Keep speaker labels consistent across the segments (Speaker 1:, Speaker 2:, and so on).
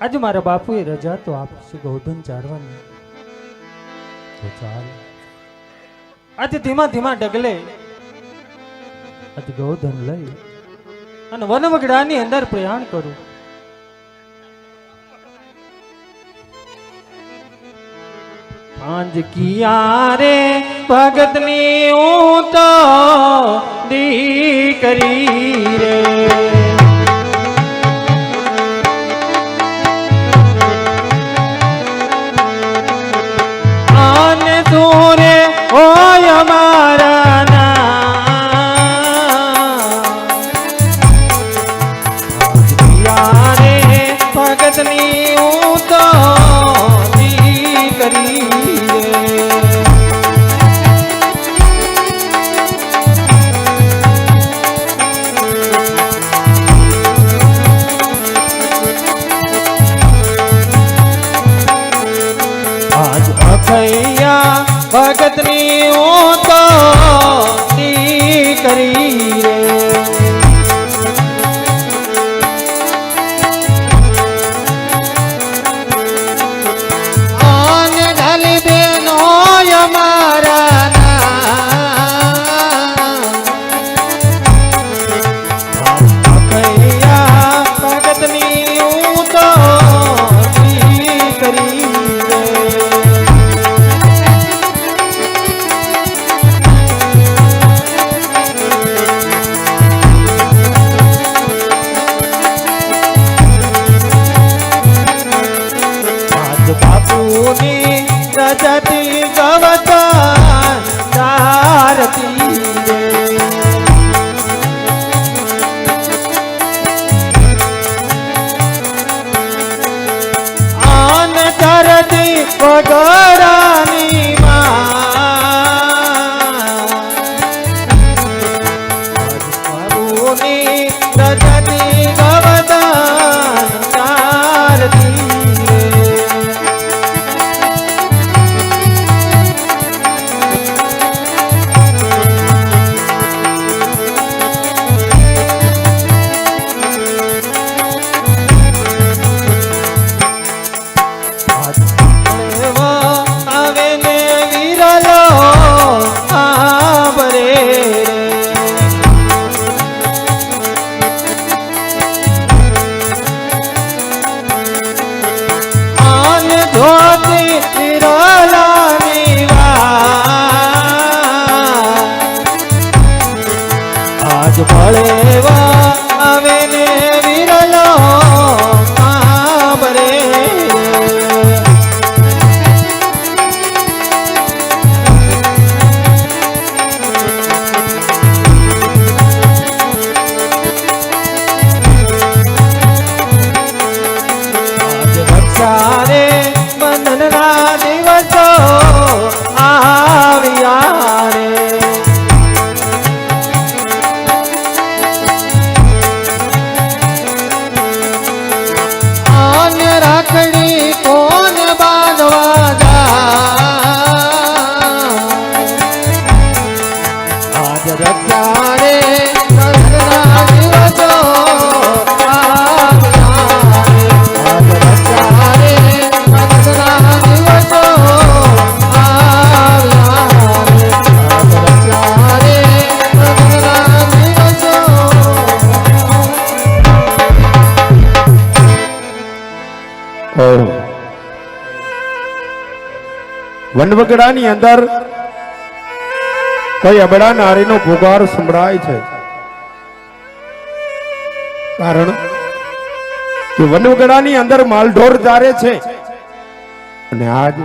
Speaker 1: આજે મારા બાપુએ રજા તો આપશે ગૌધન ચારવાની. તો ધીમા ધીમા ડગલે આજે ગૌધન લઈ અને વનવગડાની અંદર પ્રયાણ કરું. પાંજ કિયા રે ભગતની હું તો દીકરી રે. આને તુરે હોય અમારા ના રે ભગતની ભગતની હું जति
Speaker 2: વનવગડાની અંદર કોઈ અબડા નારીનો ભોગાર સંભળાય છે. કારણ કે વનવગડાની અંદર માલઢોર ચારે છે. અને આજ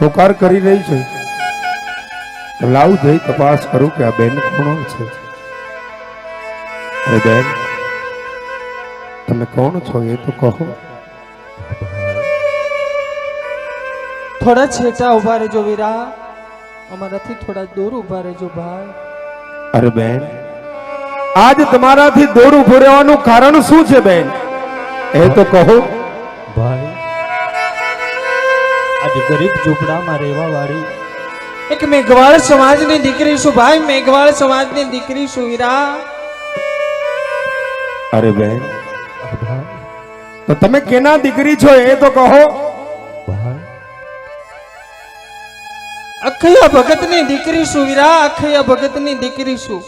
Speaker 2: પોકાર કરી રહી છે. લાવ જઈ તપાસ કરું કે આ બેન કોણ છે? અરે બેન, તમે કોણ છો એ તો કહો.
Speaker 1: થોડા છેટા ઊભા રહેજો વીરા. અમારાથી થોડા દૂર ઊભા રહેજો ભાઈ.
Speaker 2: અરે બેન આજ તમારાથી દૂર ઊભો રહેવાનું કારણ શું છે બેન? એ તો કહો.
Speaker 1: ભાઈ આજે ગરીબ ઝૂંપડામાં રહેવા વાળી એક મેઘવાળ સમાજની દીકરી છું ભાઈ મેઘવાળ સમાજની દીકરી છું વીરા.
Speaker 2: અરે બેન તો તમે કેના દીકરી છો એ તો કહો.
Speaker 1: ભાઈ અખૈયા ભગતની દીકરી શું? વીરા અખૈયા ભગતની દીકરી શું?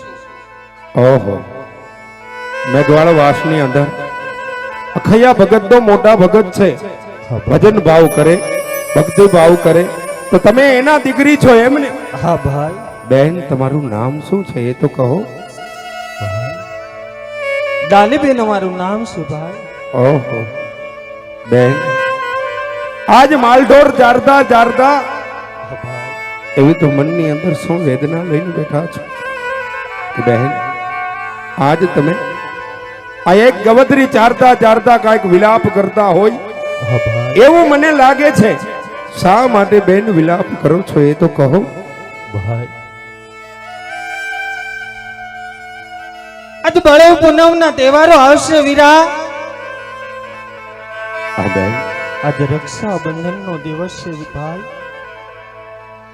Speaker 2: ઓહો. મેઘવાળ વાસની અંદર. અખયા ભગત તો મોટા ભગત છે. ભજન ભાવ કરે ભક્તિ ભાવ કરે. તો તમે એના દીકરી છો એમ ને?
Speaker 1: હા ભાઈ.
Speaker 2: બેન તમારું નામ શું છે એ તો કહો.
Speaker 1: ડાલીબેન અમારું નામ શું ભાઈ?
Speaker 2: ઓહો. બેન આજ માલઢોર જારદા જારદા એવી તો મનની અંદર શું વેદના લઈને બેઠા છો? કે બહેન આજ તમે આ એક ગવદરી ચારતા ચારતા કાંઈક વિલાપ કરતા હોય. એવું મને લાગે છે શા માટે બેન વિલાપ કરો છો એ તો કહો.
Speaker 1: ભાઈ. આજ બળેવ પૂનમના તહેવારો આવશે વીરા.
Speaker 2: આ બેન.
Speaker 1: આજે રક્ષાબંધનનો દિવસ છે ભાઈ.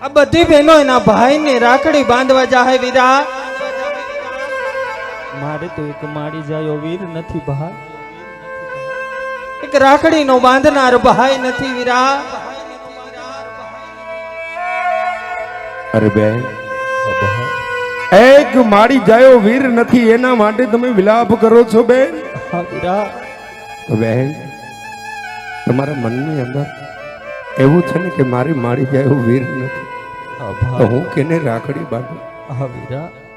Speaker 1: આ બધી બહેનો એના ભાઈને રાખડી બાંધવા જાહે વીરા. મારે તો એક મારી જાયો વીર નથી ભાઈ એક રાખડીનો બાંધનાર ભાઈ નથી વીરા.
Speaker 2: અરે બે એક મારી જાયો વીર નથી એના માટે તમે વિલાપ કરો છો બેન?
Speaker 1: હા વીરા.
Speaker 2: બેન તમારા મનની અંદર એવું છે ને કે મારી મારી જાયો વીર નથી. તો હું કેને રાખડી બાંધું?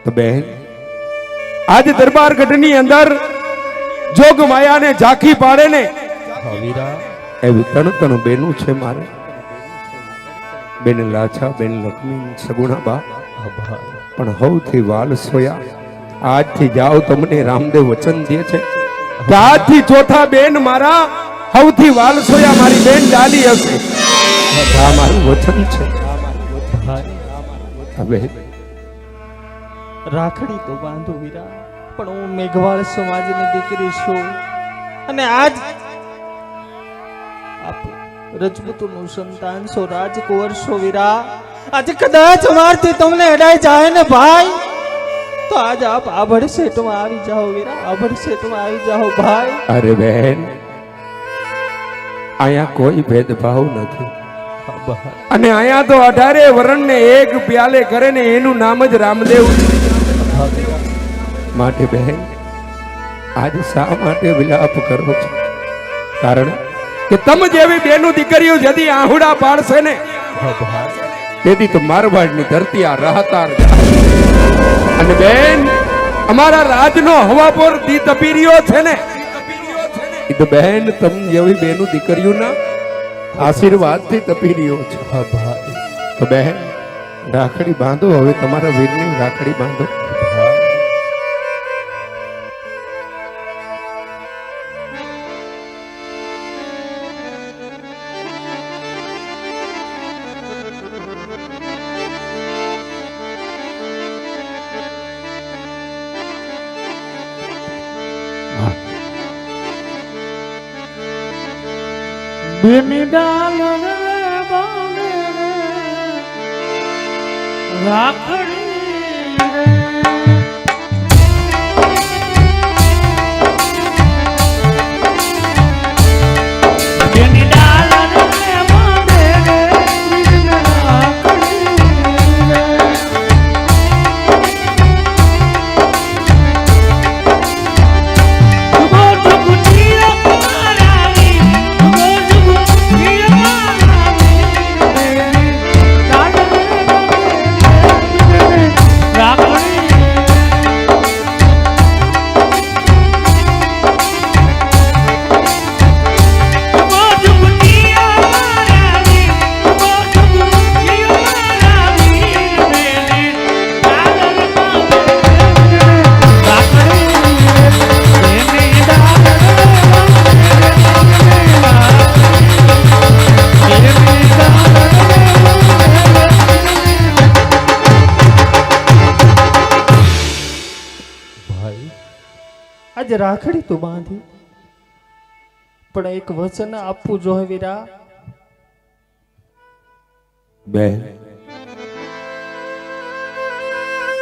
Speaker 2: તો બહેન આજ દરબાર ગઢની અંદર જોગ માયાને ઝાંખી પાડે ને. એવું તણ તણ બેનું છે મારે. બેન લાછા બેન લક્ષ્મી સગુણા બા. પણ હવથી વાલ સોયા. આજથી જાઓ તમને રામદેવ વચન દે છે. આજથી ચોથા બેન મારા હવથી વાલ સોયા મારી બેન ડાલી હશે. આ મારું વચન છે.
Speaker 1: ભાઈ.
Speaker 2: હવે
Speaker 1: રાખડી તો બાંધો વીરા પણ હું મેઘવાળ સમાજની દીકરી છું. અને આજ રજપૂતનું સંતાન છો, રાજકુંવર છો વીરા આજે કદાચ અમારથી તમને અડાઈ જાય ને ભાઈ. તો આજ આપ આભડ સેટમાં આવી જાઓ વીરા આભડ સેટમાં આવી જાઓ ભાઈ.
Speaker 2: અરે બેન, અહીંયા કોઈ ભેદભાવ નથી. અને અહીંયા તો અઢારે વરણને એક પ્યાલે કરે ને એનું નામ જ રામદેવ. માટે બહેન, આજ શા માટે વિલાપ કરો છો? કારણ કે તમ જેવી બેનું દીકરીઓ જદી આહુડા પાડશે ને, તેથી તો મારવાડની ધરતી આ રાહતાર અને બેન, અમારા રાજનો હવાપોર દી તપી છે ને. એ તો બહેન તમ જેવી બેનું દીકરીઓના આશીર્વાદથી તપી રહ્યો છે. તો બહેન રાખડી બાંધો હવે તમારા વીરની રાખડી બાંધો.
Speaker 1: ભાઈ
Speaker 3: બેની ડાલ રાખડી રાખડી
Speaker 1: તું બાંધી. પણ એક વચન આપવું જોઈએ વીરા.
Speaker 2: બે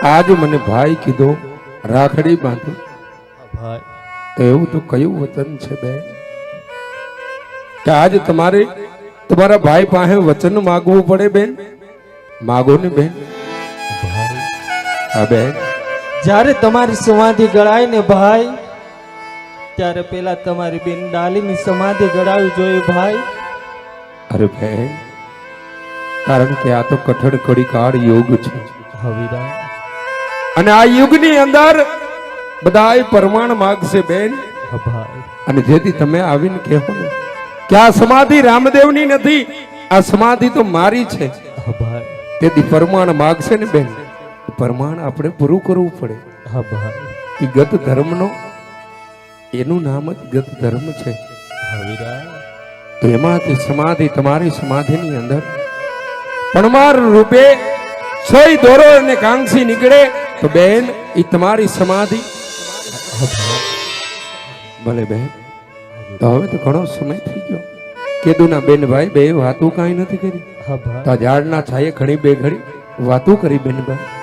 Speaker 2: આજ મને ભાઈ કીધો રાખડી બાંધો.
Speaker 1: ભાઈ.
Speaker 2: તો એવું તો કયું વચન છે બેન? કે આજ તમારે તમારા ભાઈ પાસે વચન માગવું પડે બેન? માગો ને બેન. હા બેન.
Speaker 1: જ્યારે તમારી સમાધિ ગળાય ને ભાઈ ત્યારે પેલા તમારી બેન ડાલીની સમાધિ ગળાવી જોઈએ ભાઈ.
Speaker 2: અરે બેન કારણ કે આ તો કઠણ કડી કાળ યોગ છે.
Speaker 1: હવીરા
Speaker 2: અને આ યુગની અંદર બધાય પરમાણ માગશે બેન. અને જેથી તમે આવીને કહેવો કે આ સમાધિ રામદેવની નથી આ સમાધિ તો મારી છે. તેથી પરમાણ માગશે ને બેન. પરમાણ આપણે પૂરું કરવું પડે. ગત ધર્મનો એનું નામ જ ગત ધર્મ છે. એમાંથી સમાધિ તમારી સમાધિની અંદર. પરમાર રૂપે સોય દોરો અને કાંક્ષી નીકળે તો બેન એ તમારી સમાધિ. ભલે બેન તો હવે તો ઘણો સમય થઈ ગયો. કેદુના બેન ભાઈ બે વાતો કાંઈ નથી કરી. તો ઝાડના છાયે ઘણી બે ઘડી વાતો કરી બેન ભાઈ